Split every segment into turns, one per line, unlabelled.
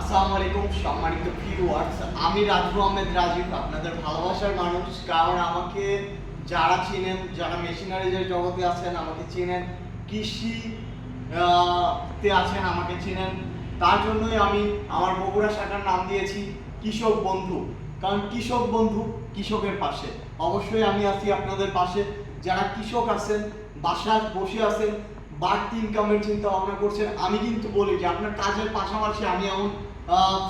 আসসালামু আলাইকুম, সম্মানিত ভিউয়ার্স আমি রাজু আহমেদ রাজীব, আপনাদের ভালোবাসার মানুষ। কারণ আমাকে যারা চিনেন, যারা মেশিনারিজের জগতে আছেন, আমাকে চিনেন কৃষি তে আছেন, আমাকে চিনেন, তার জন্যই আমি আমার বগুড়া শাখার নাম দিয়েছি কৃষক বন্ধু। কারণ কৃষক বন্ধু কৃষকের পাশে। অবশ্যই আমি আছি আপনাদের পাশে। যারা কৃষক আছেন, বাসায় বসে আছেন বাড়তি ইনকামের চিন্তা ভাবনা করছেন। আমি কিন্তু বলি যে, আপনার কাজের পাশাপাশি আমি এমন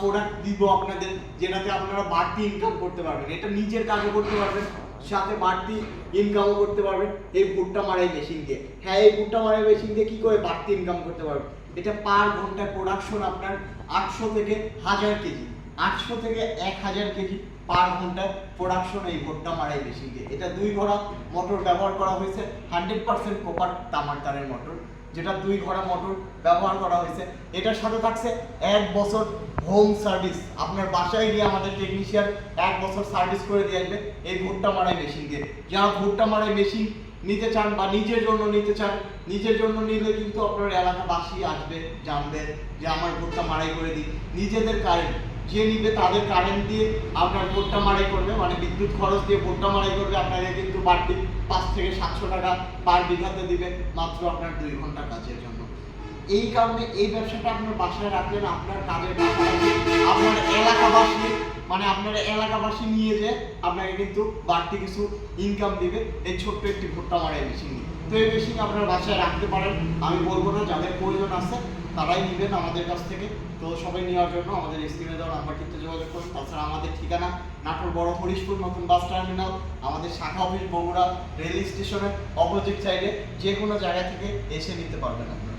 প্রোডাক্ট দিব আপনাদের যেটাতে আপনারা বাড়তি ইনকাম করতে পারবেন। এটা নিজের কাজও করতে পারবেন, সাথে বাড়তি ইনকামও করতে পারবেন। এই ভুট্টা মারাই মেশিন দিয়ে। হ্যাঁ এই ভুট্টা মারাই মেশিন দিয়ে কী করে বাড়তি ইনকাম করতে পারবেন? এটা পার ঘন্টায় প্রোডাকশন আপনার আটশো থেকে হাজার কেজি। আটশো থেকে এক হাজার কেজি পার ঘন্টায় প্রোডাকশন এই ভুট্টা মারাই মেশিন দিয়ে। এটা দুই ঘোড়া মোটর ব্যবহার করা হয়েছে। হান্ড্রেড পার্সেন্ট কোপার তামার তারের মোটর যেটা দুই ঘোড়া মোটর ব্যবহার করা হয়েছে। এটার সাথে থাকছে এক বছর হোম সার্ভিস আপনার বাসায় গিয়ে আমাদের টেকনিশিয়ান এক বছর সার্ভিস করে দিয়ে আসবে এই ভুট্টা মারাই মেশিন দিয়ে। যারা ভুট্টা মারাই মেশিন নিতে চান বা নিজের জন্য নিতে চান, নিজের জন্য নিলে কিন্তু আপনার এলাকাবাসী আসবে, জানবে যে আমার ভুট্টা মারাই করে দিই। নিজেদের কারেন্ট যে নিবে, তাদের কারেন্ট দিয়ে আপনার বোর্ডটা মারাই করবে মানে বিদ্যুৎ খরচ দিয়ে বোর্ডটা মারাই করবে, আপনাকে কিন্তু বাড়তি পাঁচ থেকে সাতশো টাকা পার বিঘাতে দিবে, মাত্র আপনার দুই ঘণ্টা কাজের জন্য। এই কারণে এই ব্যবসাটা আপনার বাসায় রাখলেন, আপনার কাজের আপনার এলাকাবাসী মানে আপনার এলাকাবাসী নিয়ে যে আপনাকে কিন্তু বাড়তি কিছু ইনকাম দিবে, এই ছোট্ট একটি ভুট্টা মারাই মেশিন তো এই মেশিন আপনার বাসায় রাখতে পারেন, আমি বলব না, যাদের প্রয়োজন আছে তারাই নেবেন আমাদের কাছ থেকে। তো সবাই নেওয়ার জন্য আমাদের স্ক্রিনে দেওয়ার নাম্বারটিতে যোগাযোগ করুন। তাছাড়া আমাদের ঠিকানা নাটোর বড় হরিশপুর নতুন বাস টার্মিনাল, আমাদের শাখা অফিস বগুড়া রেল স্টেশনের অপোজিট সাইডে যে কোনো জায়গা থেকে এসে নিতে পারবেন আপনারা।